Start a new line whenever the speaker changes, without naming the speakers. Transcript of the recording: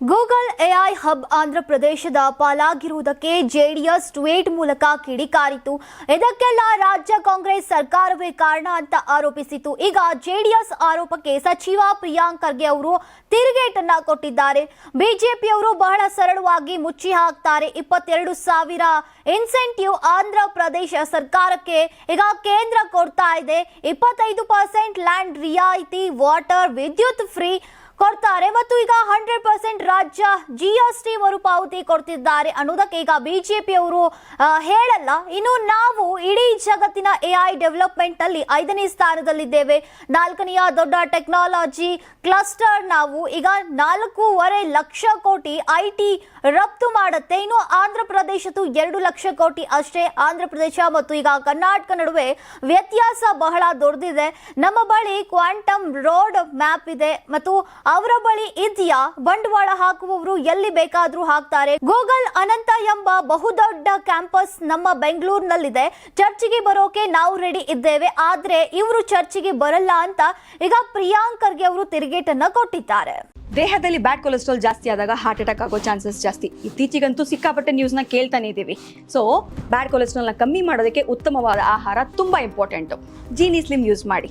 Google AI hub Andhra ಪ್ರದೇಶದ ಪಾಲಾಗಿರುವುದಕ್ಕೆ JDS tweet ಮೂಲಕ ಕಿಡಿಕಾರಿತು ಇದಕ್ಕೆಲ್ಲ ರಾಜ್ಯ ಕಾಂಗ್ರೆಸ್ ಸರ್ಕಾರವೇ ಕಾರಣ ಅಂತ ಆರೋಪಿಸಿತು ಈಗ ಜೆಡಿಎಸ್ ಆರೋಪಕ್ಕೆ ಸಚಿವ ಪ್ರಿಯಾಂಕ್ ಖರ್ಗೆ ಅವರು ತಿರುಗೇಟನ್ನ ಕೊಟ್ಟಿದ್ದಾರೆ. ಬಿಜೆಪಿಯವರು ಬಹಳ ಸರಳವಾಗಿ ಮುಚ್ಚಿ ಹಾಕ್ತಾರೆ. ಇಪ್ಪತ್ತೆರಡು ಸಾವಿರ ಇನ್ಸೆಂಟಿವ್ ಆಂಧ್ರ ಪ್ರದೇಶ ಸರ್ಕಾರಕ್ಕೆ ಈಗ ಕೇಂದ್ರ ಕೊಡ್ತಾ ಇದೆ. ಇಪ್ಪತ್ತೈದು ಪರ್ಸೆಂಟ್ ಲ್ಯಾಂಡ್ ರಿಯಾಯಿತಿ, ವಾಟರ್, ವಿದ್ಯುತ್ ಫ್ರೀ ಕೊಡ್ತಾರೆ ಮತ್ತು ಈಗ ಹಂಡ್ರೆಡ್ ಪರ್ಸೆಂಟ್ ರಾಜ್ಯ ಜಿ ಎಸ್ ಟಿ ಮರುಪಾವತಿ ಕೊಡ್ತಿದ್ದಾರೆ ಅನ್ನೋದಕ್ಕೆ ಈಗ ಬಿಜೆಪಿಯವರು ಹೇಳಲ್ಲ. ಇನ್ನು ನಾವು ಇಡೀ ಜಗತ್ತಿನ ಎ ಐ ಡೆವಲಪ್ಮೆಂಟ್ ಅಲ್ಲಿ ಐದನೇ ಸ್ಥಾನದಲ್ಲಿದ್ದೇವೆ. ನಾಲ್ಕನೆಯ ದೊಡ್ಡ ಟೆಕ್ನಾಲಜಿ ಕ್ಲಸ್ಟರ್ ನಾವು ಈಗ ನಾಲ್ಕೂವರೆ ಲಕ್ಷ ಕೋಟಿ ಐ ಟಿ ರಫ್ತು ಮಾಡುತ್ತೆ. ಇನ್ನು ಆಂಧ್ರ ಪ್ರದೇಶದ್ದು ಎರಡು ಲಕ್ಷ ಕೋಟಿ ಅಷ್ಟೇ. ಆಂಧ್ರ ಪ್ರದೇಶ ಮತ್ತು ಈಗ ಕರ್ನಾಟಕ ನಡುವೆ ವ್ಯತ್ಯಾಸ ಬಹಳ ದೊಡ್ಡದಿದೆ ನಮ್ಮ ಬಳಿ ಕ್ವಾಂಟಮ್ ರೋಡ್ ಮ್ಯಾಪ್ ಇದೆ ಮತ್ತು ಅವರ ಬಳಿ ಇದೆಯಾ? ಬಂಡವಾಳ ಹಾಕುವವರು ಎಲ್ಲಿ ಬೇಕಾದ್ರೂ ಹಾಕ್ತಾರೆ. ಗೂಗಲ್ ಅನಂತ ಎಂಬ ಬಹುದೊಡ್ಡ ಕ್ಯಾಂಪಸ್ ನಮ್ಮ ಬೆಂಗಳೂರಿನಲ್ಲಿದೆ. ಚರ್ಚಿಗೆ ಬರೋಕೆ ನಾವು ರೆಡಿ ಇದ್ದೇವೆ. ಆದ್ರೆ ಇವರು ಚರ್ಚಿಗೆ ಬರಲ್ಲ ಅಂತ ಈಗ ಪ್ರಿಯಾಂಕರ್ಗೆ ಅವರು ತಿರುಗೇಟನ್ನ ಕೊಟ್ಟಿದ್ದಾರೆ.
ದೇಹದಲ್ಲಿ ಬ್ಯಾಡ್ ಕೊಲೆಸ್ಟ್ರಾಲ್ ಜಾಸ್ತಿ ಆದಾಗ ಹಾರ್ಟ್ ಅಟ್ಯಾಕ್ ಆಗೋ ಚಾನ್ಸಸ್ ಜಾಸ್ತಿ. ಇತ್ತೀಚೆಗಂತೂ ಸಿಕ್ಕಾಪಟ್ಟೆ ನ್ಯೂಸ್ನ ಕೇಳ್ತಾನೆ ಇದ್ದೀವಿ ಸೊ ಬ್ಯಾಡ್ ಕೊಲೆಸ್ಟ್ರಾಲ್ನ ಕಮ್ಮಿ ಮಾಡೋದಕ್ಕೆ ಉತ್ತಮವಾದ ಆಹಾರ ತುಂಬ ಇಂಪಾರ್ಟೆಂಟು ಜೀನಿ ಸ್ಲಿಮ್ ಯೂಸ್ ಮಾಡಿ.